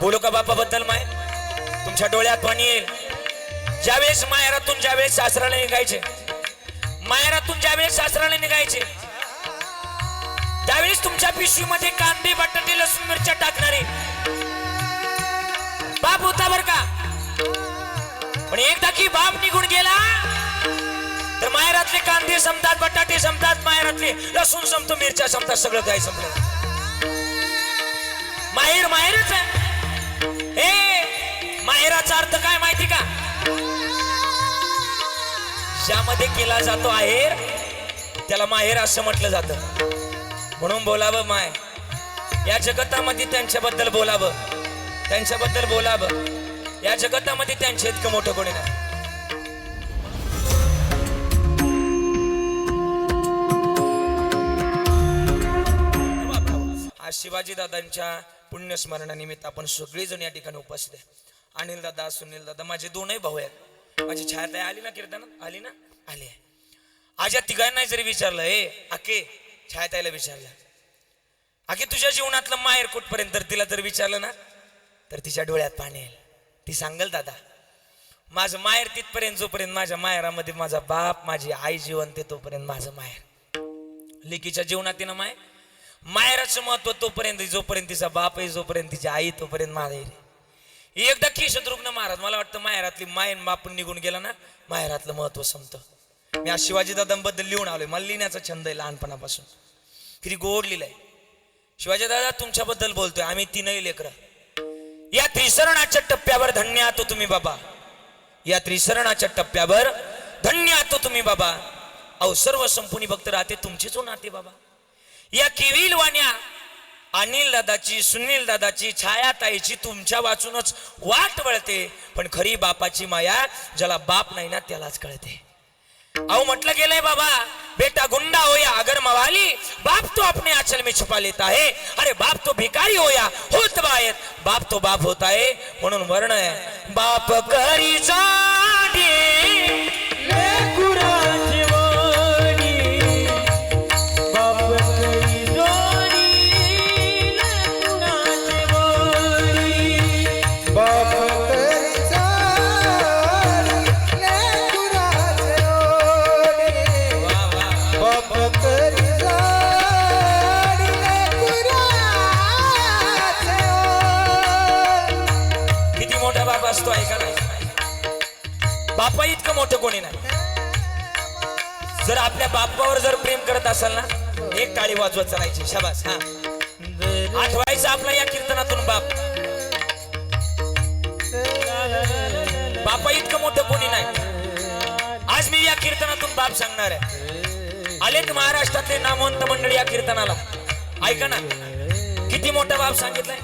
बोलू का बापाबद्दल माय? तुमच्या डोळ्यात पाणी येईल. ज्यावेळेस माहेरातून ज्यावेळेस सासराला निघायचे माहेरातून ज्यावेळेस सासराला निघायचे त्यावेळेस तुमच्या पिशवीमध्ये कांदे बटाटे लसूण मिरच्या टाकणारे. बाप होता बर का? पण एकदा की बाप निघून गेला तर माहेरातले कांदे संपतात बटाटे संपतात माहेरातले लसूण संपतो मिरच्या संपतात सगळं काही संपलं. माहेर माहेरच आहे. माहेराचा अर्थ काय माहिती का? ज्यामध्ये केला जातो आहेर त्याला माहेर असं म्हटलं जातं. म्हणून बोलावं माय. या जगतामध्ये त्यांच्याबद्दल बोलावं. त्यांच्याबद्दल बोलावं. या जगतामध्ये त्यांच्या इतकं मोठं कोणी नाही. आज शिवाजी दादांच्या पुण्यस्मरणानिमित्त आपण सगळेजण या ठिकाणी उपस्थित आहे. अनिल दादा सुनील दादा माझे दोनही भाऊ आहेत. माझी छायाताई आली ना कीर्तनात आली ना? आली आहे. आज तिघांना जरी विचारलं ए आके छायाताईला विचारलं. आके तुझ्या जीवनातलं माहेर कुठपर्यंत? तर तिला जर विचारलं ना तर तिच्या डोळ्यात पाणी येईल. ती सांगल दादा माझं माहेर तिथपर्यंत जोपर्यंत माझ्या माहेरामध्ये माझा बाप माझी आई जिवंत आहे तोपर्यंत माझं माहेर. लेकीच्या जीवनात तिनं माय माहेराचं महत्त्व तोपर्यंत जोपर्यंत तिचा बाप आहे जोपर्यंत तिची आई तोपर्यंत माहेर एकदा केशद्रुग्न महाराज मला वाटतं माहेरातली मायन बापून निघून गेला ना माहेरातलं महत्त्व संपतं. मी आज शिवाजी दादांबद्दल लिहून आलोय मला लिहिण्याचा छंद आहे लहानपणापासून. किती गोड लिहिलंय. शिवाजी दादा तुमच्याबद्दल बोलतोय आम्ही तीनही लेकरं. या त्रिसरणाच्या टप्प्यावर धन्य आतो तुम्ही बाबा. या त्रिसरणाच्या टप्प्यावर धन्य आतो तुम्ही बाबा. अहो सर्व संपूर्ण भक्त राहते तुमचेच हो नाते बाबा. या किविल वाण्या अनिल दादाची सुनील दादाची छाया ताईची तुमच्या वाचूनच वाट वळते. पण खरी बापाची माया ज्याला बाप नाही ना त्यालाच कळते. अहो म्हटलं गेलंय बाबा बेटा गुंडा होया अगर मवाली बाप तो अपने आचल में छुपा लेता है. अरे बाप तो भिकारी होया होत बायत बाप तो बाप होता है म्हणून वर्ण आहे बाप करी जाडे बापा इतकं मोठं कोणी नाही. जर आपल्या बापावर जर प्रेम करत असाल ना एक टाळी वाजवत चालायची. शाबास हा. आठवायचं आपला या कीर्तनातून बाप. बापा इतकं मोठं कोणी नाही. आज मी या कीर्तनातून बाप सांगणार आहे. आलेत महाराष्ट्रातले नामवंत मंडळी या कीर्तनाला. ऐका ना किती मोठा बाप सांगितलाय?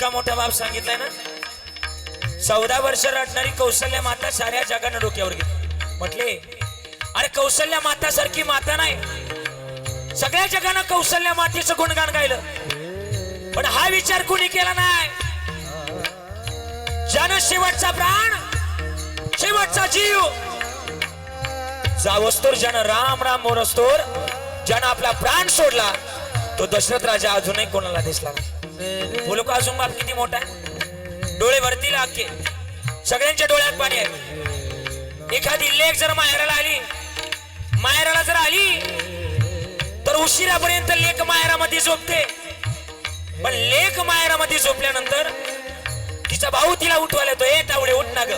इतका मोठा बाप सांगितलाय ना? चौदा वर्ष रटणारी कौशल्य माता साऱ्या जगानं डोक्यावर घेतली. म्हटले अरे कौशल्य माता सारखी माता नाही. सगळ्या जगानं कौशल्य मातेचं गुणगान गायलं. पण हा विचार कुणी केला नाही? ज्यानं शेवटचा प्राण शेवटचा जीव जावस्तोर ज्यानं राम राम मोरस्तोर ज्यानं आपला प्राण सोडला तो दशरथ राजा अजूनही कोणाला दिसला नाही. बोलू का अजून बाप किती मोठा आहे? डोळे भरतील अख्खे सगळ्यांच्या डोळ्यात पाणी आहे. एखादी लेख जर माहेराला आली माहेराला जर आली तर उशिरापर्यंत लेख माहेरामध्ये झोपते. पण लेख माहेरामध्ये झोपल्यानंतर तिचा भाऊ तिला उठवायला येतो. ए तावडे उठ ना ग.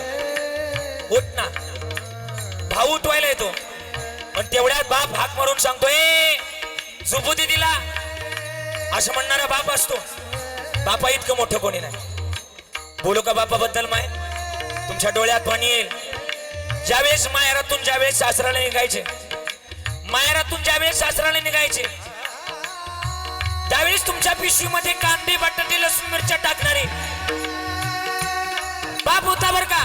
उठ ना. भाऊ उठवायला येतो. पण तेवढ्यात बाप हाक मारून सांगतो ए झोपू दे तिला. असं म्हणणारा बाप असतो. बापा इतकं मोठं कोणी नाही. बोलू का बापाबद्दल माय? तुमच्या डोळ्यात पाणी येईल. ज्यावेळेस माहेरातून ज्यावेळेस सासराला निघायचे माहेरातून ज्यावेळेस सासराला निघायचे त्यावेळेस तुमच्या पिशवीमध्ये कांदे बटाटे लसूण मिरच्या टाकणारे. बाप होता बर का?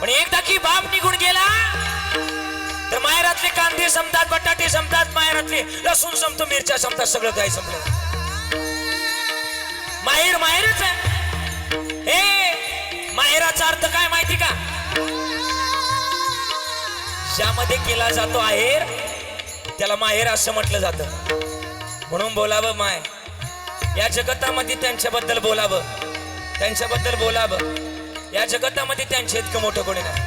पण एकदा की बाप निघून गेला तर माहेरातले कांदे संपतात बटाटे संपतात माहेरातले लसूण संपतो मिरच्या संपतात सगळं काही संपलं. माहेर माहेरच आहे. ए माहेराचा अर्थ काय माहिती का? ज्यामध्ये केला जातो आहेर त्याला माहेर असं म्हटलं जातं. म्हणून बोलावं माय. या जगतामध्ये त्यांच्याबद्दल बोलावं. त्यांच्याबद्दल बोलावं. या जगतामध्ये त्यांच्या इतकं मोठं कोणी नाही.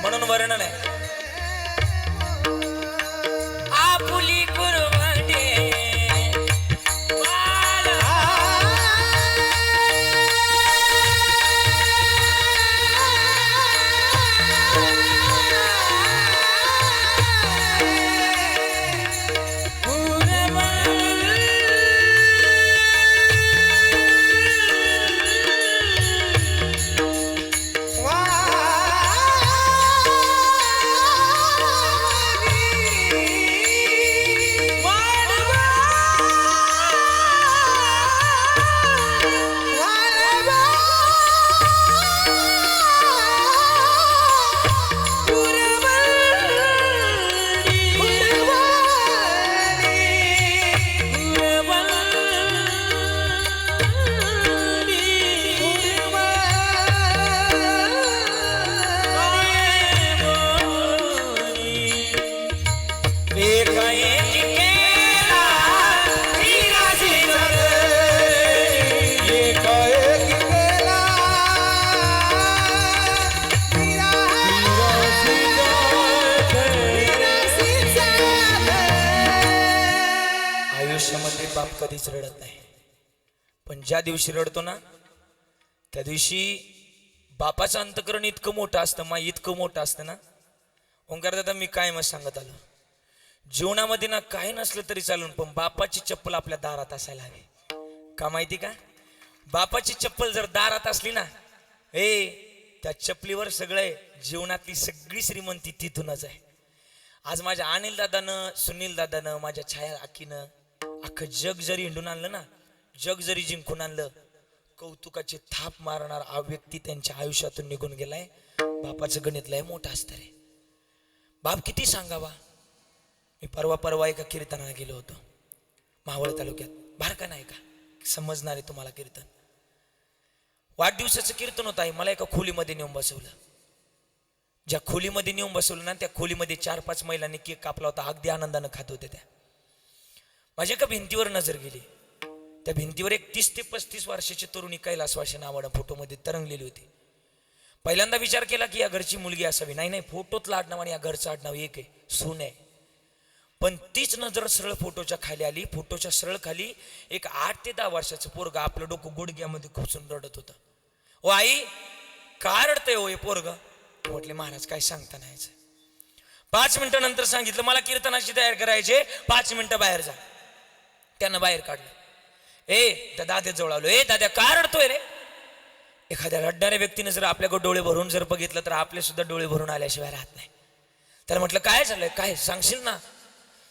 म्हणून वर्णन आहे. ज्या दिवशी रडतो ना त्या दिवशी बापाचं अंतकरण इतकं मोठं असतं मा इतकं मोठं असतं ना. ओंकार दादा मी काय मग सांगत आलो? जीवनामध्ये ना काही नसलं तरी चालून पण बापाची चप्पल आपल्या दारात असायला हवी. का माहिती का? बापाची चप्पल जर दारात असली ना ए त्या चपलीवर सगळे जीवनातली सगळी श्रीमंती तिथूनच आहे. आज माझ्या अनिल दादानं सुनील दादानं माझ्या छाया आकीनं अख्खं जग जरी हिंडून आणलं ना जग जरी जिंकून आणलं कौतुकाची थाप मारणार हा व्यक्ती त्यांच्या आयुष्यातून निघून गेलाय. बापाचं गणित लय मोठं असतं रे. बाप किती सांगावा? मी परवा परवा एका कीर्तनाला गेलो होतो. मावळ तालुक्यात. बारका नाही का? समजणार आहे तुम्हाला कीर्तन. वाढदिवसाचं कीर्तन होत आहे मला एका खोलीमध्ये नेऊन बसवलं. ज्या खोलीमध्ये नेऊन बसवलं ना त्या खोलीमध्ये चार पाच महिलांनी केक कापला होता. अगदी आनंदानं खात होत्या त्या. माझ्या एका भिंतीवर नजर गेली. त्या भिंतीवर एक तीस ते पस्तीस वर्षाची तरुणी कैलासवाशी नावाडा फोटोमध्ये तरंगलेली होती. पहिल्यांदा विचार केला की या घरची मुलगी असावी. नाही नाही फोटोतलं आडनाव आणि या घरचं आडनाव एक आहे सून आहे. पण तीच नजर सरळ फोटोच्या खाली आली. फोटोच्या सरळ खाली एक आठ ते दहा वर्षाचं पोरग आपलं डोकं गुडघ्यामध्ये खुसून रडत होतं. ओ आई काय रडतंय हो हे पोरग? म्हटले महाराज काय सांगता नाही पाच मिनिटं नंतर सांगितलं मला कीर्तनाची तयार करायचे पाच मिनिटं बाहेर जा. त्यानं बाहेर काढलं. ए त्या दाद्याजवळ आलो. ए दाद्या का रडतोय रे? एखाद्या रडणाऱ्या व्यक्तीने जर आपल्याकडे डोळे भरून जर बघितलं तर आपले सुद्धा डोळे भरून आल्याशिवाय राहत नाही. त्याला म्हटलं काय झालंय? काय? सांगशील ना?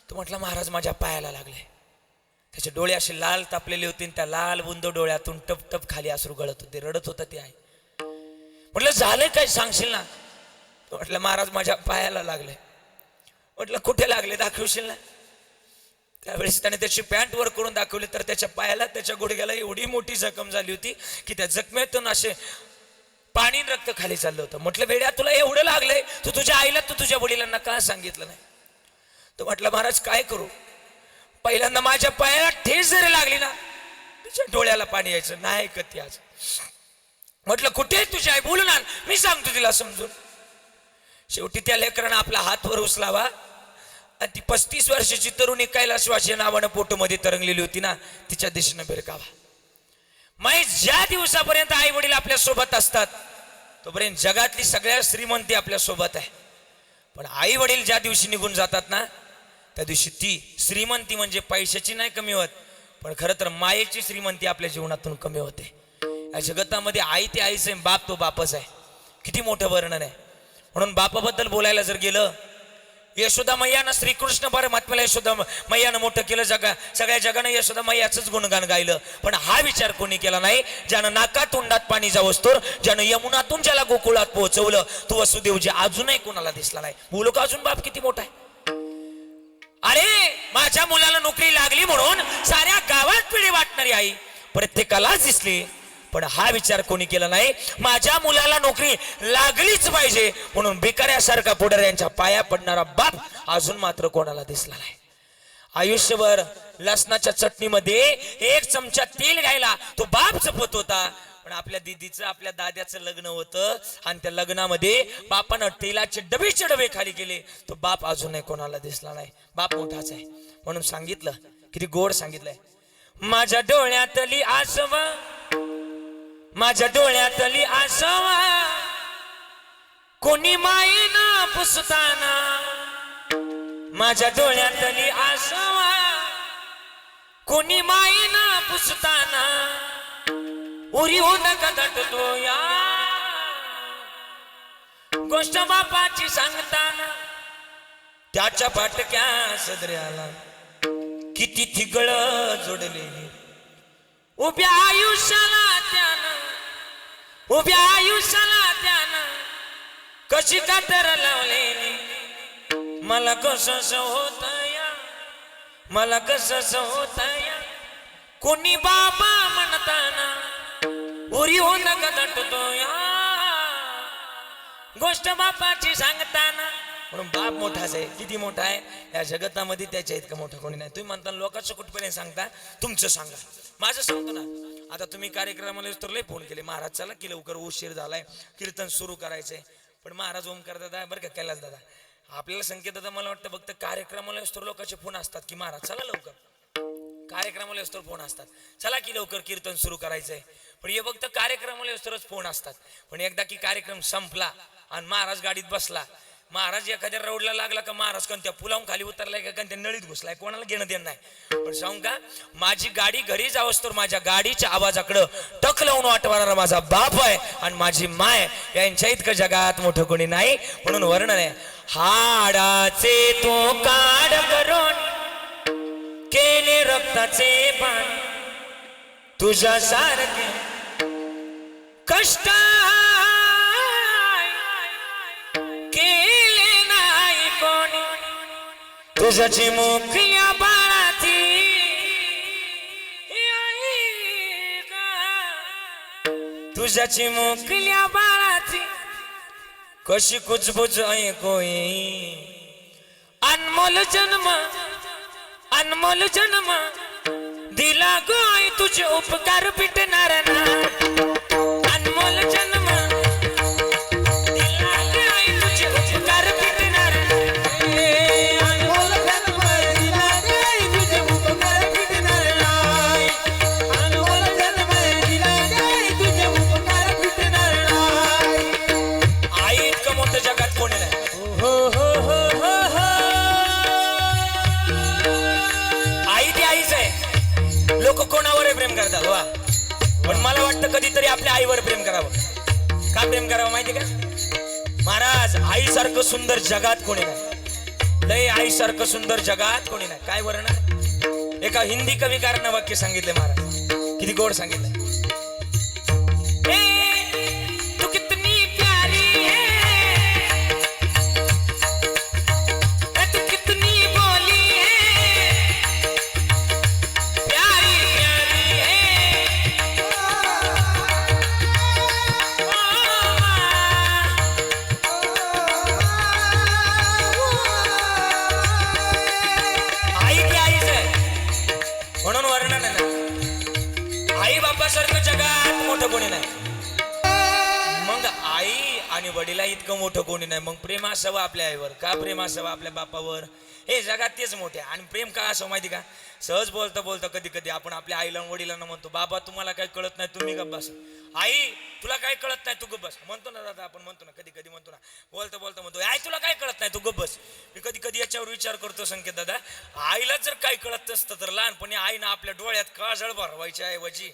तो म्हटलं महाराज माझ्या पायाला लागले त्याचे डोळे असे लाल तापलेले होते त्या लाल बुंद डोळ्यातून टप टप खाली आसरू गळत होते. रडत होता ते आहे म्हटलं झालंय काय? सांगशील ना? तो म्हटलं महाराज माझ्या पायाला लागले म्हटलं कुठे लागले? दाखवशील ना? त्यावेळेस त्याने त्याची पॅन्ट वर करून दाखवली तर त्याच्या पायाला त्याच्या गुडघ्याला एवढी मोठी जखम झाली होती की त्या जखमेतून असे पाणी रक्त खाली चाललं होतं. म्हटलं वेड्या तुला एवढं लागलंय? तू तुझ्या आईला तू तुझ्या वडिलांना का सांगितलं नाही? तो म्हटलं महाराज काय करू? पहिल्यांदा माझ्या पायाला ठेस जरी लागली ना तुझ्या डोळ्याला पाणी यायचं नाही कधी आज. म्हटलं कुठे आहे तुझी आई? बोलू ना मी सांगतो तिला समजून. शेवटी त्या लेकरानं आपला हातवर उचलावा. आणि ती पस्तीस वर्षाची तरुणी कैलासवासी नावानं पोटमध्ये तरंगलेली होती ना तिच्या दिशेनं बिरकावा माहीत ज्या दिवसापर्यंत आई वडील आपल्यासोबत असतात तोपर्यंत जगातली सगळ्या श्रीमंती आपल्यासोबत आहे. पण आई वडील ज्या दिवशी निघून जातात ना त्या दिवशी ती श्रीमंती म्हणजे पैशाची नाही कमी होत पण खरं तर मायेची श्रीमंती आपल्या जीवनातून कमी होते. या जगतामध्ये आई ते आईच आहे बाप तो बापच आहे. किती मोठं वर्णन आहे. म्हणून बापाबद्दल बोलायला जर गेलं यशोदा मैयानं श्रीकृष्ण परमात्म्याला यशोदा मैयानं मोठं केलं जगा सगळ्या जगानं यशोदा मैयाचंच गुणगान गायलं. पण हा विचार कोणी केला नाही? ज्यानं नाका तोंडात पाणी जावस्तोर ज्यानं यमुनातून ज्याला गोकुळात पोहोचवलं तो वसुदेवजी अजूनही कोणाला दिसला नाही. बोलू का अजून बाप किती मोठा आहे? अरे माझ्या मुलाला नोकरी लागली म्हणून साऱ्या गावात पिढी वाटणारी आई. प्रत्येकालाच दिसली. पण हा विचार कोणी केला नाही? माझ्या मुलाला नोकरी लागलीच पाहिजे म्हणून भिकाऱ्यासारखा पुढाऱ्यांच्या पाया पडणारा बाप अजून मात्र कोणाला दिसला नाही. आयुष्यभर लसणाच्या चटणीमध्ये एक चमचा तेल घ्यायला तो बाप जपत होता. पण आपल्या दिदीचं आपल्या दाद्याचं लग्न होतं आणि त्या लग्नामध्ये बापानं तेलाचे डबेचे डबे खाली केले. तो बाप अजूनही कोणाला दिसला नाही. बाप मोठाच आहे. म्हणून सांगितलं किती गोड सांगितलंय. माझ्या डोळ्यातली आसवा माझ्या डोळ्यातली आसवा कोणी मायेना पुसताना. माझ्या डोळ्यातली आसवा कोणी मायेना पुसताना. उरी होत कदटतो या. गोष्ट बापाची सांगताना. त्याच्या पाटक्या सदऱ्याला किती थिगळ जोडलेली. उभ्या आयुष्याला त्यानं उभ्या आयुष्याला त्यानं कशी कातर लावलेली मला कसं होत या? मला कसं होत या? कोणी बाबा म्हणताना उरी होऊन गदटतो या? गोष्ट बापाची सांगताना. म्हणून बाप मोठाच आहे किती मोठा आहे? या जगतामध्ये त्याच्या इतकं मोठं कोणी नाही. तुम्ही म्हणता लोकांचं कुठपर्यंत सांगता? तुमचं सांगा. माझं सांगतो ना. आता तुम्ही कार्यक्रमाला तर लय फोन केले. महाराज चला की लवकर उशीर झालाय. कीर्तन सुरू करायचंय. पण महाराज ओमकार दादा बरं का कैलास दादा. आपल्याला संकेत दादा मला वाटतं फक्त कार्यक्रमाला तर लोकांचे फोन असतात की महाराज चला लवकर. कार्यक्रमाला तर फोन असतात. चला की लवकर कीर्तन सुरू करायचंय. पण हे फक्त कार्यक्रमाला तरच फोन असतात. पण एकदा की कार्यक्रम संपला आणि महाराज गाडीत बसला महाराज एखाद्या रोडला लागला का महाराज कोणत्या पुलावून खाली उतरलाय का कोणत्या नळीत घुसलाय? कोणाला घेणं देणं नाही? पण सांगू का माझी गाडी घरी जावस तर माझ्या गाडीच्या आवाजाकडं टक लावून वाटवणारा माझा बाप आहे आणि माझी माय यांच्या इतकं जगात मोठं कोणी नाही म्हणून वर्णन आहे हाडाचे तो काढ करून केले रक्ताचे पान तुझ्या सारखे कष्ट केले तुझ्याची मुखल्या बाळाची आई तुझ्याची मुखल्या बाळाची कशी कुचबुच ऐकोई अनमोल जन्म अनमोल जन्म दिला गोय तुझे उपकार पिटणार ना अनमोल जन्म करावं माहिती का? महाराज आईसारखं सुंदर जगात कोणी नाही. लय आईसारखं सुंदर जगात कोणी नाही. काय वर्णन एका हिंदी कविकारानं वाक्य सांगितले महाराज. किती गोड सांगितलं. असावं आपल्या आईवर का प्रेम असावं आपल्या बापावर? हे जगात तेच मोठे आणि प्रेम का असं माहिती का? सहज बोलता बोलता कधी कधी आपण आपल्या आईला वडिलांना म्हणतो बाबा तुम्हाला काही कळत नाही तुम्ही गप्प बस. आई तुला काय कळत नाही तू गप्प बस. म्हणतो ना दादा आपण म्हणतो ना कधी कधी म्हणतो ना बोलता बोलता म्हणतो आई तुला काय कळत नाही तू गप्प बस. मी कधी कधी याच्यावर विचार करतो संकेत दादा आईला जर काही कळत असतं तर लहानपणी आईनं आपल्या डोळ्यात काळजळ भरवायची ऐवजी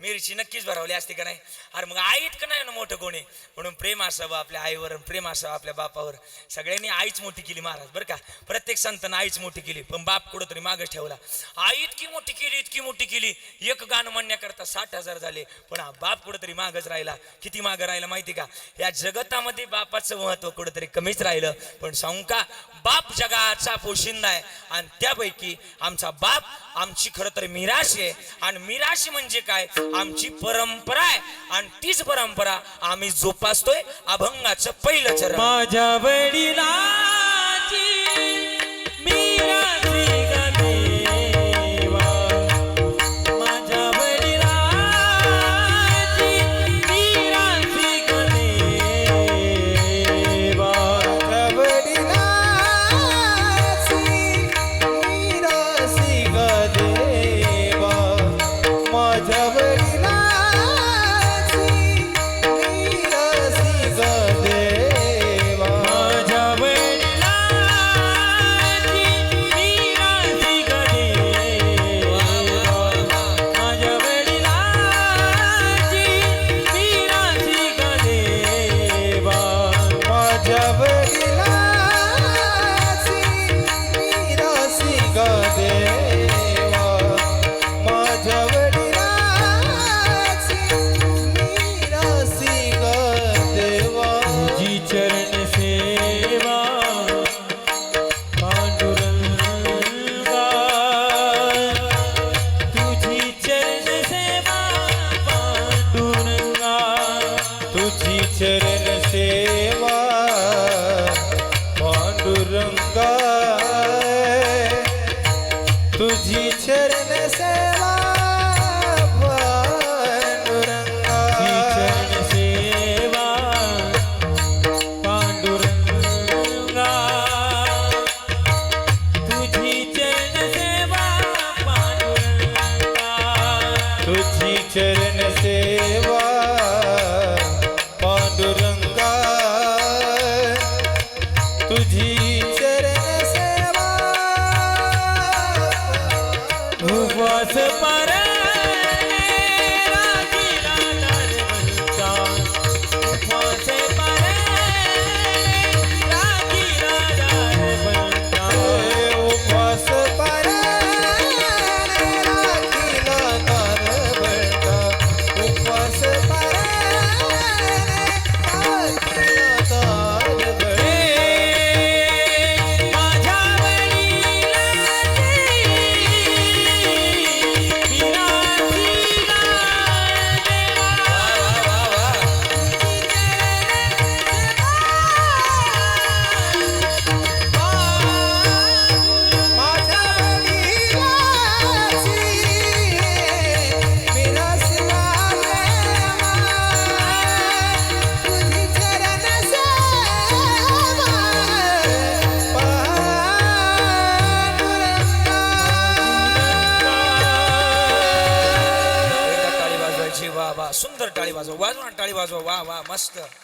मिरची नक्कीच भरवली असते का नाही? अरे मग आई इतकं नाही ना मोठं कोणी? म्हणून प्रेम असावं आपल्या आईवर प्रेम असावं आपल्या बापावर. सगळ्यांनी आईच मोठी केली महाराज बरं का? प्रत्येक संतानं आईच मोठी केली पण बाप कुठंतरी मागं ठेवला. आई इतकी मोठी केली इतकी मोठी केली. एक गाणं म्हणण्याकरता साठ हजार झाले पण हा बाप कुठंतरी मागच राहिला. किती मागं राहिला माहिती का? या जगतामध्ये बापाचं महत्त्व कुठंतरी कमीच राहिलं. पण सांगू का? बाप जगाचा पोशिंदा आहे. आणि त्यापैकी आमचा बाप आमची खरं तर मिराशी आहे. आणि मिराशी म्हणजे काय? आमची परंपरा आहे. आणि तीच परंपरा आम्ही जोपासतोय अभंगाचं पहिलं चरण. माझ्या वडिला पांडुरंगा तुझी चरण separar वाजवा वा वा मस्त.